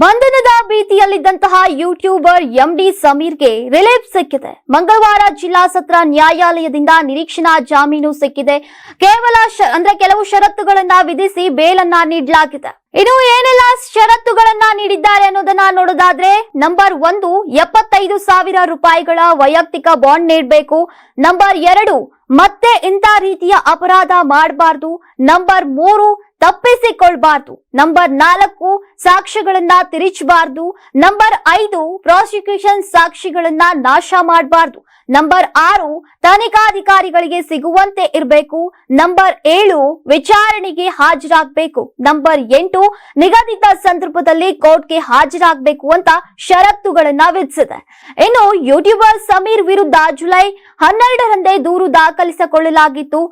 ಬಂಧನದ ಭೀತಿಯಲ್ಲಿದ್ದಂತಹ YouTuber MD ಸಮೀರ್ಗೆ ರಿಲೀಫ್ ಸಿಕ್ಕಿದೆ. ಮಂಗಳವಾರ ಜಿಲ್ಲಾ ಸತ್ರ ನ್ಯಾಯಾಲಯದಿಂದ ನಿರೀಕ್ಷಣಾ ಜಾಮೀನು ಸಿಕ್ಕಿದೆ. ಕೇವಲ ಅಂದ್ರೆ ಕೆಲವು ಷರತ್ತುಗಳನ್ನ ವಿಧಿಸಿ ಬೇಲನ್ನ ನೀಡಲಾಗಿದೆ. ಇನ್ನು ಏನೆಲ್ಲ ಷರತ್ತುಗಳನ್ನ ನೀಡಿದ್ದಾರೆ ಅನ್ನೋದನ್ನ ನೋಡೋದಾದ್ರೆ, ನಂಬರ್ ಒಂದು, ಎಪ್ಪತ್ತೈದು ಸಾವಿರ ರೂಪಾಯಿಗಳ ವೈಯಕ್ತಿಕ ಬಾಂಡ್ ನೀಡಬೇಕು. ನಂಬರ್ ಎರಡು, ಮತ್ತೆ ಇಂಥ ರೀತಿಯ ಅಪರಾಧ ಮಾಡಬಾರ್ದು. ನಂಬರ್ ಮೂರು ತಪ್ಪಿಸಿಕೊಳ್ಬಾರ್ದು. ನಂಬರ್ ನಾಲ್ಕು ಸಾಕ್ಷ್ಯಗಳನ್ನ ತಿರುಚಬಾರ್ದು. ನಂಬರ್ ಐದು ಪ್ರಾಸಿಕ್ಯೂಷನ್ ಸಾಕ್ಷಿಗಳನ್ನ ನಾಶ ಮಾಡಬಾರ್ದು. ನಂಬರ್ ಆರು, ತನಿಖಾಧಿಕಾರಿಗಳಿಗೆ ಸಿಗುವಂತೆ ಇರಬೇಕು. ನಂಬರ್ ಏಳು, ವಿಚಾರಣೆಗೆ ಹಾಜರಾಗಬೇಕು. ನಂಬರ್ ಎಂಟು, ನಿಗದಿತ ಸಂದರ್ಭದಲ್ಲಿ ಕೋರ್ಟ್ಗೆ ಹಾಜರಾಗಬೇಕು ಅಂತ ಷರತ್ತುಗಳನ್ನ ವಿಧಿಸಿದೆ. ಇನ್ನು ಯೂಟ್ಯೂಬರ್ ಸಮೀರ್ ವಿರುದ್ಧ ಜುಲೈ ಹನ್ನೆರಡರಂದೇ ದೂರು ದಾಖಲಿಸಿಕೊಳ್ಳಲಾಗಿತ್ತು.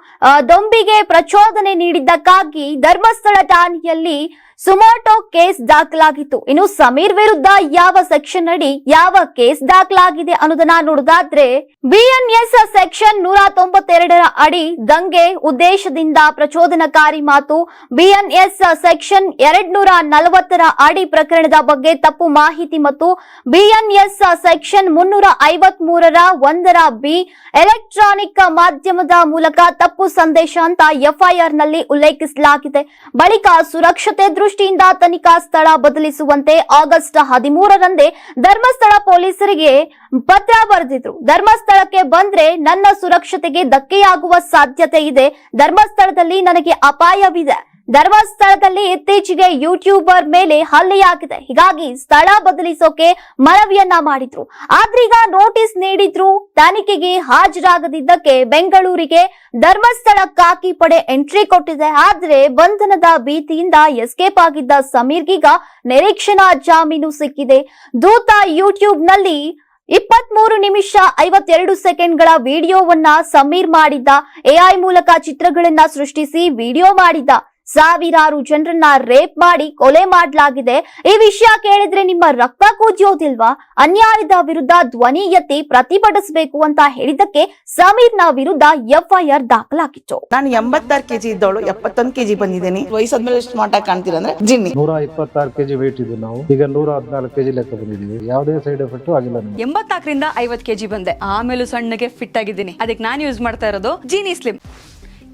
ದೊಂಬಿಗೆ ಪ್ರಚೋದನೆ ನೀಡಿದ್ದಕ್ಕಾಗಿ ಧರ್ಮಸ್ಥಳ ಠಾಣೆಯಲ್ಲಿ ಸುಮೋಟೋ ಕೇಸ್ ದಾಖಲಾಗಿತ್ತು. ಇನ್ನು ಸಮೀರ್ ವಿರುದ್ಧ ಯಾವ ಸೆಕ್ಷನ್ ಅಡಿ ಯಾವ ಕೇಸ್ ದಾಖಲಾಗಿದೆ ಅನ್ನೋದನ್ನ ನೋಡುದಾದ್ರೆ ಬಿಎನ್ಎಸ್ ಸೆಕ್ಷನ್ ನೂರ ತೊಂಬತ್ತೆರಡರ ಅಡಿ ದಂಗೆ ಉದ್ದೇಶದಿಂದ ಪ್ರಚೋದನಕಾರಿ ಮಾತು. ಬಿಎನ್ಎಸ್ ಸೆಕ್ಷನ್ ಎರಡ್ ನೂರ ನಲವತ್ತರ ಅಡಿ ಪ್ರಕರಣದ ಬಗ್ಗೆ ತಪ್ಪು ಮಾಹಿತಿ ಮತ್ತು ಬಿಎನ್ಎಸ್ ಸೆಕ್ಷನ್ ಮುನ್ನೂರ ಐವತ್ ಮೂರರ ಒಂದರ ಬಿ ಎಲೆಕ್ಟ್ರಾನಿಕ್ ಮಾಧ್ಯಮದ ಮೂಲಕ ತಪ್ಪು ಸಂದೇಶ ಅಂತ ಎಫ್ಐಆರ್ನಲ್ಲಿ ಉಲ್ಲೇಖಿಸಲಾಗಿದೆ. ಬಳಿಕ ಸುರಕ್ಷತೆ ದೃಷ್ಟಿಯಿಂದ ತನಿಖಾ ಸ್ಥಳ ಬದಲಿಸುವಂತೆ ಆಗಸ್ಟ್ ಹದಿಮೂರರಂದೇ ಧರ್ಮಸ್ಥಳ ಪೊಲೀಸರಿಗೆ ಪತ್ರ ಬರೆದಿದ್ರು. ಧರ್ಮಸ್ಥಳಕ್ಕೆ ಬಂದ್ರೆ ನನ್ನ ಸುರಕ್ಷತೆಗೆ ಧಕ್ಕೆಯಾಗುವ ಸಾಧ್ಯತೆ ಇದೆ. ಧರ್ಮಸ್ಥಳದಲ್ಲಿ ನನಗೆ ಅಪಾಯವಿದೆ. ಧರ್ಮಸ್ಥಳದಲ್ಲಿ ಇತ್ತೀಚೆಗೆ ಯೂಟ್ಯೂಬರ್ ಮೇಲೆ ಹಲ್ಲೆಯಾಗಿದೆ. ಹೀಗಾಗಿ ಸ್ಥಳ ಬದಲಿಸೋಕೆ ಮನವಿಯನ್ನ ಮಾಡಿದ್ರು. ಆದ್ರೀಗ ನೋಟಿಸ್ ನೀಡಿದ್ರು ತನಿಖೆಗೆ ಹಾಜರಾಗದಿದ್ದಕ್ಕೆ ಬೆಂಗಳೂರಿಗೆ ಧರ್ಮಸ್ಥಳ ಕಾಕಿ ಪಡೆ ಎಂಟ್ರಿ ಕೊಟ್ಟಿದೆ. ಆದ್ರೆ ಬಂಧನದ ಭೀತಿಯಿಂದ ಎಸ್ಕೇಪ್ ಆಗಿದ್ದ ಸಮೀರ್ಗೀಗ ನಿರೀಕ್ಷಣಾ ಜಾಮೀನು ಸಿಕ್ಕಿದೆ. ದೂತ ಯೂಟ್ಯೂಬ್ನಲ್ಲಿ ಇಪ್ಪತ್ಮೂರು ನಿಮಿಷ ಐವತ್ತೆರಡು ಸೆಕೆಂಡ್ಗಳ ವಿಡಿಯೋವನ್ನ ಸಮೀರ್ ಮಾಡಿದ್ದ. ಎಐ ಮೂಲಕ ಚಿತ್ರಗಳನ್ನ ಸೃಷ್ಟಿಸಿ ವಿಡಿಯೋ ಮಾಡಿದ್ದ. ಸಾವಿರಾರು ಜನರನ್ನ ರೇಪ್ ಮಾಡಿ ಕೊಲೆ ಮಾಡಲಾಗಿದೆ. ಈ ವಿಷಯ ಕೇಳಿದ್ರೆ ನಿಮ್ಮ ರಕ್ತ ಕುದಿಯೋದಿಲ್ವಾ ಅನ್ಯಾಯದ ವಿರುದ್ಧ ಧ್ವನಿ ಎತ್ತಿ ಪ್ರತಿಭಟಿಸಬೇಕು ಅಂತ ಸಮೀರ್ ಸಮೀರ್ನ ವಿರುದ್ಧ ಎಫ್ಐಆರ್ ದಾಖಲಾಗಿತ್ತು. ನಾನು ಎಂಬತ್ತಾರು ಕೆಜಿ ಇದ್ದವಳು ಎಪ್ಪತ್ತೊಂದು ಕೆಜಿ ಬಂದಿದ್ದೀನಿ. ವಯಸ್ಸಾದ್ಮೇಲೆ ಸ್ಮಾರ್ಟ್ ಆಗಿ ಕಾಣ್ತೀರ ಅಂದ್ರೆ ಜಿನ್ನಿ. ನೂರ ಇಪ್ಪತ್ತಾರು ಕೆಜಿ ವೇಟ್ ಇದ್ದು ನಾವು. ಈಗ ನೂರ ಹದಿನಾಲ್ಕು ಕೆಜಿ ಲೆಕ್ಕ ಬಂದಿದ್ದೀವಿ. ಯಾವುದೇ ಸೈಡ್ ಎಫೆಕ್ಟ್ ಆಗಿಲ್ಲ ಎಂಬತ್ನಾಲ್ಕರಿಂದ ಐವತ್ತು ಕೆಜಿ ಬಂದೆ. ಆಮೇಲೂ ಸಣ್ಣಗೆ ಫಿಟ್ ಆಗಿದ್ದೀನಿ. ಅದಕ್ಕೆ ನಾನು ಯೂಸ್ ಮಾಡ್ತಾ ಇರೋದು ಜೀನಿ ಸ್ಲಿಮ್